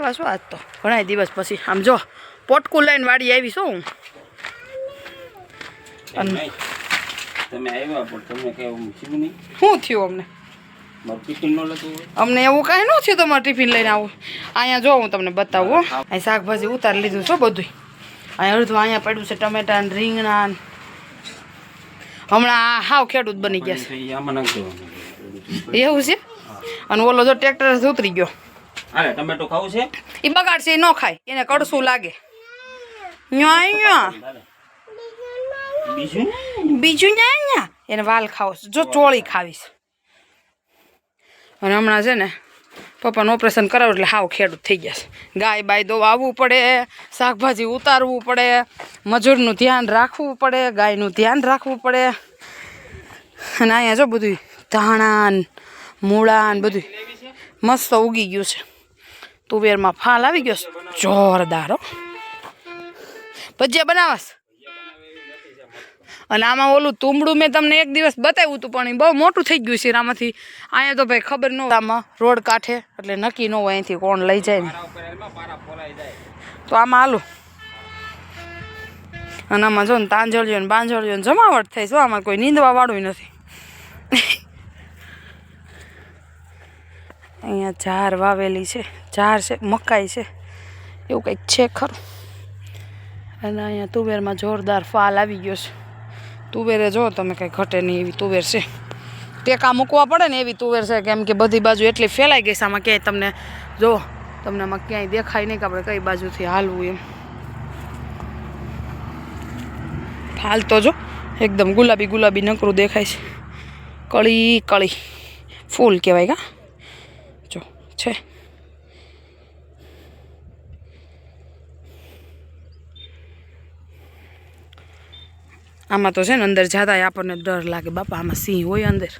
આવ્યા છો આજ તો? ઘણા દિવસ પછી. આમ જો પોટકું લઈને વાડી આવી છું હું. તમે આવ્યા પણ તમને કઈ થયું નહીં? શું થયું અમને? એવું કાંઈ ન થયું તમારે ટિફિન લઈને આવું. અહીંયા જો હું તમને બતાવું હો. અહીં શાકભાજી ઉતારી લીધું છો બધું અહીંયા અડધું અહીંયા પડ્યું છે ટમેટા ને રીંગણા ને. હમણાં હાવ ખેડૂત બની ગયા છે. એવું છે? અને ઓલો જો ટ્રેક્ટર ઉતરી ગયો. હાલે ટમેટો ખાવું છે? એ બગાડશે ન ખાય. એને કડસું લાગે. બીજું? બીજું ન્યા ન્યા. એને વાલ ખાવો છે. જો ચોળી ખાવીશ. અને હમણાં છે ને પપ્પાનું ઓપરેશન કરાવું એટલે હાવ ખેડૂત થઈ ગયા છે. ગાય બાય દો આવવું પડે શાકભાજી ઉતારવું પડે મજૂરનું ધ્યાન રાખવું પડે ગાયનું ધ્યાન રાખવું પડે. અને અહીંયા જો બધું ધાણા મૂળા ને બધું મસ્ત ઉગી ગયું છે. તુવેરમાં ફાલ આવી ગયો જોરદાર ભજીયા બનાવાસ. અને આમાં ઓલું તુંબડું મેં તમને એક દિવસ બતાવ્યું હતું, પણ એ બહુ મોટું થઈ ગયું છે આમાંથી. અહીંયા તો ભાઈ ખબર ન આમાં રોડ કાંઠે, એટલે નક્કી ન હોય અહીંથી કોણ લઈ જાય ને. તો આમાં હાલું. અને આમાં જો ને તાંજળિયો ને બાંજળિયો ને જમાવટ થઈ જો આમાં કોઈ નીંદવા વાળું નથી. અહીંયા ઝાર વાવેલી છે. ઝાર છે, મકાઈ છે. એવું કંઈક છે ખરું. અને અહીંયા તુવેરમાં જોરદાર ફાલ આવી ગયો છે. તુવેરે જો તમે કંઈ ઘટે નહીં એવી તુવેર છે. ટેકા મૂકવા પડે ને એવી તુવેર છે, કેમ કે બધી બાજુ એટલી ફેલાઈ ગઈ છે, આમાં ક્યાંય તમને જો, તમને આમાં ક્યાંય દેખાય નહીં કે આપણે કઈ બાજુથી હાલવું એમ. ફાલ તો જો, એકદમ ગુલાબી ગુલાબી નકરું દેખાય છે. કળી કળી, ફૂલ કહેવાય કા? જો, છે. આમાં તો છે ને અંદર જતા આપણને ડર લાગે, બાપા, આમાં સિંહ હોય અંદર.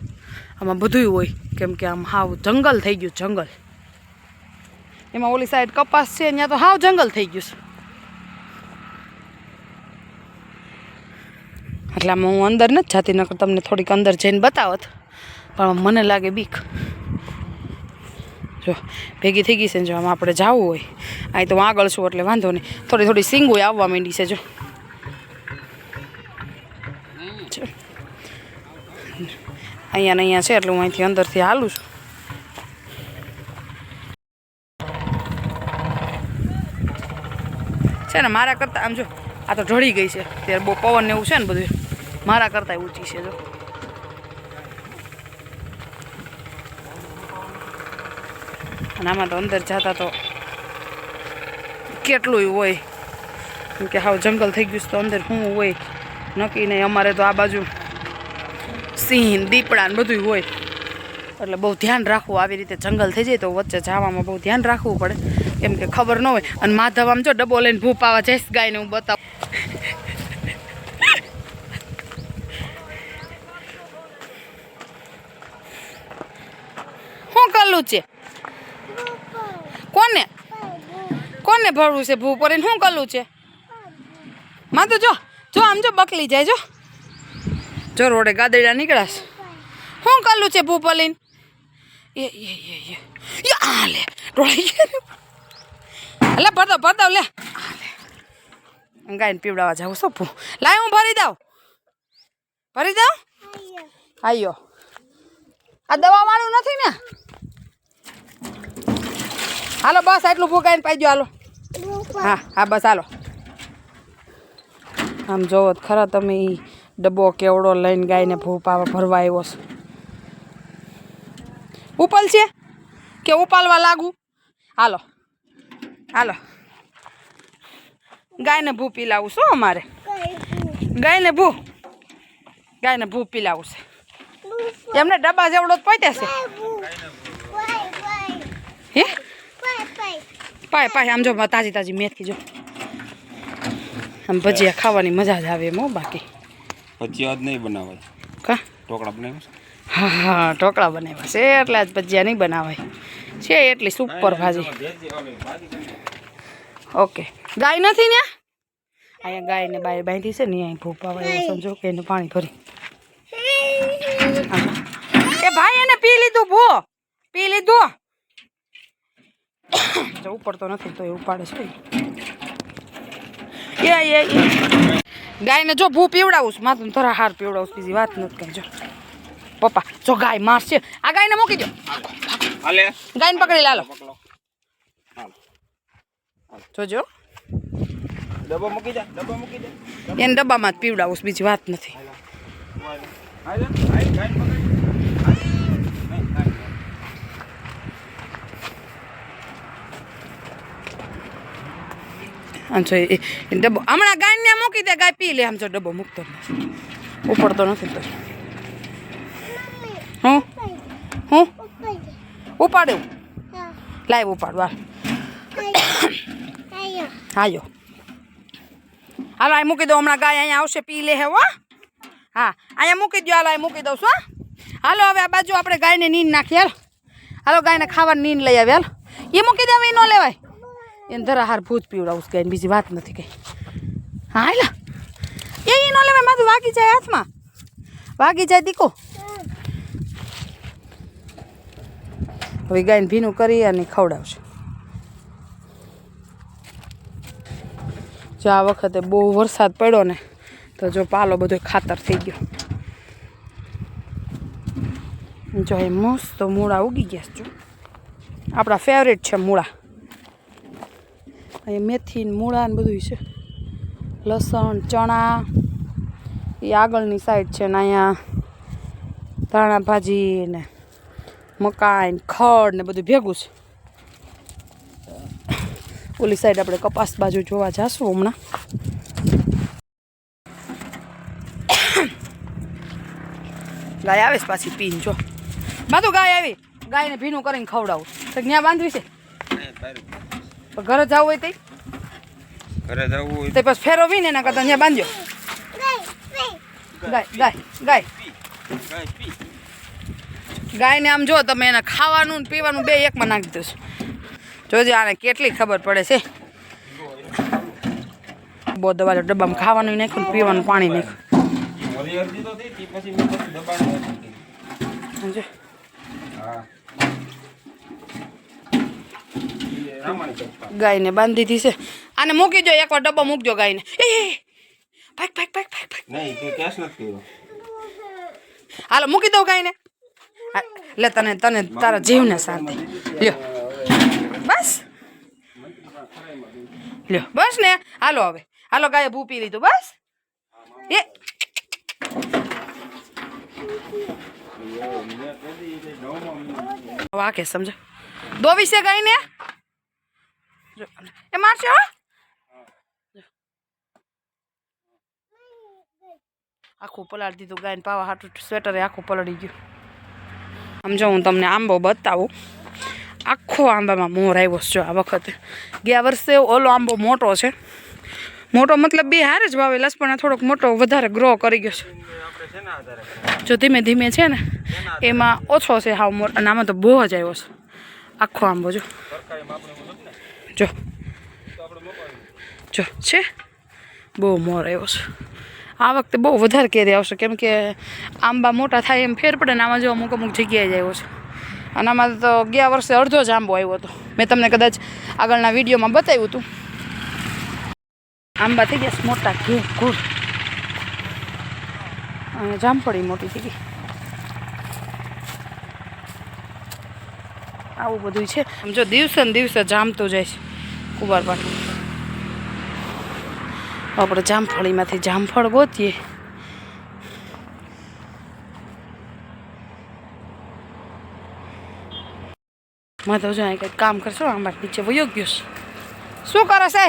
આમાં બધુંય હોય, કેમ કે આમ હાવ જંગલ થઈ ગયું, જંગલ. એમાં ઓલી સાઈડ કપાસ છે, ત્યાં તો હાવ જંગલ થઈ ગયું છે. એટલે હું અંદર નથી જાતી, નકર તમને થોડીક અંદર જઈને બતાવત. પણ મને લાગે બીક. જો, ભેગી થઈ ગઈ છે જો, આમાં આપણે જવું હોય. અહીં તો હું આગળ છું, એટલે વાંધો નહીં. થોડી થોડી સિંગોય આવવા માંડી છે, જો છે. અહીંયા અહીંયા છે એટલે હું અહીંથી અંદરથી હાલું છું. છે ને, મારા કરતાં આમ જો, આ તો ઢળી ગઈ છે. ત્યારે બહુ પવન ને એવું છે ને બધું. મારા કરતાં ઊંચી છે, જો. અને આમાં તો અંદર જતા તો કેટલું હોય. કેમ કે હાવ જંગલ થઈ ગયું છે તો અંદર શું હોય. નક્કી નહીં, અમારે તો આ બાજુ સિંહ દીપડા ને બધું હોય. એટલે બહુ ધ્યાન રાખવું, આવી રીતે જંગલ થઈ જાય તો વચ્ચે જવામાં બહુ ધ્યાન રાખવું પડે. કેમ કે ખબર ન હોય. અને માધવ આમ જો ડબ્બો લઈને ભૂપ આવા જઈશ ગાયને હું બતાવું. શું કરલું છે? કોને? કોને ભરવું છે ભૂ પર શું કરલું છે? માં તો જો જો આમ જો બકલી જાય જો. જો રોડે ગાદડા નીકળાશ શું કાલું છે ભૂપલીન? એ એ એ એ. આ લે. રોડી લે ભરતો ભરતો લે. ગાયને પીવડાવવા જાઉં શું ભૂ. લાય, હું ભરી દઉં. ભરી દઉં? આયો. આ દવા વાળું નથી ને? હાલો, બસ આટલું ફૂકાઈને પાઈ હાલો. હા હા, બસ, હાલો. આમ જોવો ખરા તમે ડબ્બો કેવડો લઈને ગાયને ભૂ પાવા ભરવા આવ્યો છે. ઉપલ છે? કે ઉપાલવા લાગુ? હાલો. હાલો. ગાયને ભૂ પીલાવું શું અમારે ગાયને ભૂ. ગાયને ભૂ પીલાવું છે. એમને ડબ્બા જેવડો જ પહોંચ્યા છે. હે? પાય પાય, આમ જો તાજી તાજી મેથી જો આમ ભજીયા ખાવાની મજા જ આવે એમ બાકી. આજ નહીં બનાવાય. કા? ઢોકળા બનાવ્યા હા હા ઢોકળા બનાવ્યા છે. એટલે આજ ભજીયા નહીં બનાવાય. છે એટલી સુપર ભાજી. ઓકે. ગાય નથી ને અહીંયા ગાયને બાય બાંધી છે ને અહીં ભૂપાવાય સમજો. કે એને પાણી ભરી. એ ભાઈ એને પી લીધું ભૂ પી લીધું. ઉપર તો નથી તો એ ઉપાડે છે. એ. ગાયને જો ભૂ પીવડાવું છું માથું થોડા હાર પીવડાવું છું બીજી વાત નથી કઈ જો પપ્પા જો ગાય મારશે આ ગાયને મૂકી દો ગાયને પકડી લાલો જોજો ડબ્બો મૂકી દે ડબ્બો મૂકી દે એને ડબ્બામાં જ પીવડાવું છું બીજી વાત નથી હાલે હાલ ગાય પકડી નહીં ગાય આમ એ ડબ્બો હમણાં ગાયને મૂકી દે, ગાય પી લે, આમ છો ડબ્બો મૂકતો ઉપડતો નથી તો. હું? હું? ઉપાડ્યું લાઈવ ઉપાડવા હાયો. હાલો અહીં મૂકી દો હમણાં ગાય અહીંયા આવશે, પી લે હો હા. અહીંયા મૂકી દો હાલો અહીં મૂકી દઉં છું? હાલો, હવે આ બાજુ આપણે ગાયને નીંદ નાખીએ હાલો. ગાયને ખાવાની નીંદ લઈ આવે, હાલ. એ મૂકી દેવા ન લેવાય. એને ધરા હાર ભૂત પીવડાવું કે બીજી વાત નથી કઈ. હા, હાલા. એ ન લેવાય માથું વાગી જાય હાથમાં. વાગી જાય દીકો. હવે ગાયને ભીનું કરી અને ખવડાવશે. જો આ વખતે બહુ વરસાદ પડ્યો ને, તો જો પાલો બધો ખાતર થઈ ગયો. જો એ મસ્ત મૂળા ઉગી ગયા જો. આપણા ફેવરેટ છે મૂળા. અહીંયા મેથી ને મૂળા ને બધું છે. લસણ, ચણા, એ આગળની સાઈડ છે ને અહીંયા ધાણા ભાજી ને મકાઈ ને ખડ ને બધું ભેગું છે. ઓલી સાઈડ આપણે કપાસ બાજુ જોવા જશું હમણાં. ગાય આવે પાછી પીને, જો. બાતું ગાય આવી. ગાયને ભીનું કરીને ખવડાવું. તો ત્યાં બાંધવી છે? તો ઘરે જવું હોય તે ઘરે જવું હોય તે. પછી ફેરવવી ને એના કરતા ત્યાં બાંધ્યો ગાય ગાય ગાય. ગાય ગાયને આમ જો તમે એને ખાવાનું ને પીવાનું બે એકમાં નાખી દો જોજે આને કેટલી ખબર પડે છે. બહુ દવા ડબ્બામાં ખાવાનું નાખ્યું ને પીવાનું પાણી નાખ્યું. પછી મેં પછી દબાણ નથી કર્યું. સમજે હા એ રામાણી ચપ્પા ગાયને બાંધી દીધી છે. આને મૂકી દો એકવાર ડબ્બો મૂકજો ગાયને. એ પાક પાક પાક પાક ભાગ નહીં તે કેસ નથી હાલો મૂકી દઉં ગાયને. લે તને તને તારા જીવને શાંતિ લ્યો. બસ. લ્યો. બસ ને. હાલો હવે. હાલો ગાય ભૂપી લીધું. બસ. એ. વાકે સમજો. દોવી છે ગાયને? જો, એ મારશે આખું પલાળી દીધું ગાયને પાવા હાટું સ્વેટરે આખું પલળી ગયું. આમ જો હું તમને આંબો બતાવું. આખો આંબામાં મોર આવ્યો છે આ વખતે. ગયા વર્ષે ઓલો આંબો મોટો છે. મોટો મતલબ બે હારે જ વાવેલા પણ થોડોક મોટો વધારે ગ્રો કરી ગયો છે. જો ધીમે ધીમે છે ને, એમાં ઓછો છે હાવ મોર અને આમાં તો બહુ જ આવ્યો છે. આખો આંબો જો સરકારી આપણે મુજબ ને જો. જો, છે? બહુ મોર આવ્યો છે. આ વખતે બહુ વધારે કેરી આવશે, કેમ કે આંબા મોટા થાય એમ ફેર પડે ને આમાં જો અમુક અમુક જગ્યાએ જ આવ્યો છે. અને આમાં તો ગયા વર્ષે અડધો જ આંબો આવ્યો હતો. મેં તમને કદાચ આગળના વિડીયોમાં બતાવ્યું હતું. આંબા થઈ ગયા મોટા ઘે ઘૂર અને જામફળી મોટી થઈ ગઈ. આવું બધું છે. આમ જો દિવસે ને દિવસે જામતું જાય છે. કુંભારપાઠું આપણે જામફળીમાંથી જામફળ ગોતીએ. તો જો અહીં કંઈક કામ કરશો આંબા નીચે વયો ગયો શું કરે છે?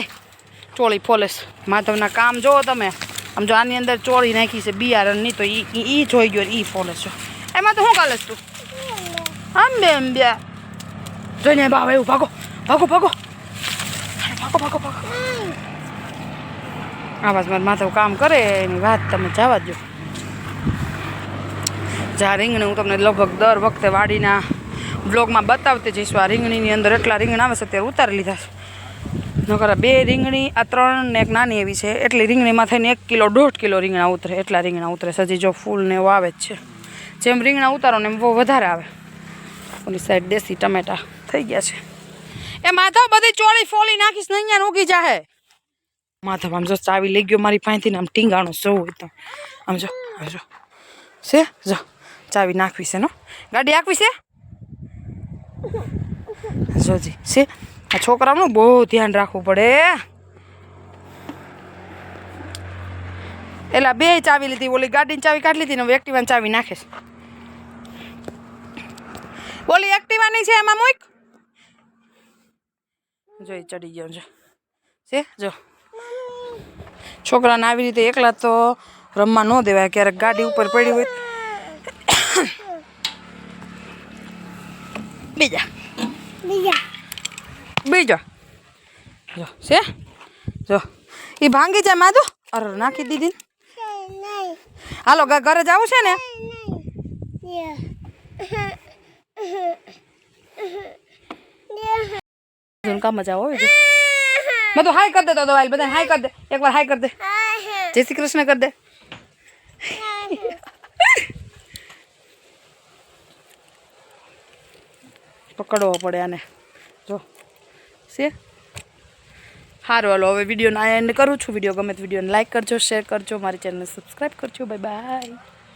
ચોળી ફોલેસ માધવના કામ જોવો તમે. આમ જો આની અંદર ચોળી નાખી છે, બિયારણની તો ઈ જોઈ ગયો ઈ ફોલે છો. એમાં તો શું કાલે તું? આમ બે એમ બે. જોઈને બાવ એવું ભાગો. ભાગો ભાગો. ભાગો ભાગો ભાગો. આવાજ મારા માથે કામ કરે, એની વાત તમે જવા દો જ્યાં રીંગણી, હું તમને લગભગ દર વખતે વાડીના બ્લોગમાં બતાવતી જઈશું, આ રીંગણીની અંદર એટલા રીંગણ આવે છે, અત્યારે ઉતારી લીધા છે. નકર આ બે રીંગણી, આ ત્રણ ને એક નાની એવી છે, એટલી રીંગણીમાં થઈને એક કિલો, દોઢ કિલો રીંગણા ઉતરે, એટલા રીંગણા ઉતરે સજી જો ફૂલ ને એવું આવે જ છે. જેમ રીંગણા ઉતારો ને એમ બહુ વધારે આવે. ઓલી સાઈડ દેશી ટમેટા થઈ ગયા છે. એ માધવ, બધી ચોળી ફોલી નાખીશ ને અહીંયા ઉગી જાહે. માધવ, આમ જો ચાવી લઈ ગયો મારી પાસેથી આમ ટીંગાણું હોય તો આમ જો હવે જો. છે? જો, ચાવી નાખવી છે નો ગાડી આખવી છે? જોજી છે. આ છોકરાનું બહુ ધ્યાન રાખવું પડે. એલા બે ચાવી લીધી, ઓલી ગાડીની ચાવી કાઢી લીધી ને હવે એક્ટિવાની ચાવી નાખીશ બોલી એક્ટિવાની છે એમાં મૂક. જોઈ ચડી ગયો જો. છે જો. છોકરાને આવી રીતે એકલા તો રમવા ન દેવાય ક્યારેક ગાડી ઉપર પડી હોય. બીજા. બીજો. જો છે? જો. એ ભાંગી જાય માધુ? અરે નાખી દીધી હાલો ઘરે જવું છે ને? કામમાં જાવ હોય બધું હાય કરી દે તો દવાઈ બધા હાય કરી દે એકવાર હાય કરી દે જય શ્રી કૃષ્ણ કરી દે પકડવો પડે આને જો છે સારું હાલો હવે વિડીયોને આ એન્ડ કરું છું વીડિયો ગમે તો વિડીયોને લાઈક કરજો શેર કરજો મારી ચેનલને સબસ્ક્રાઈબ કરજો બાય બાય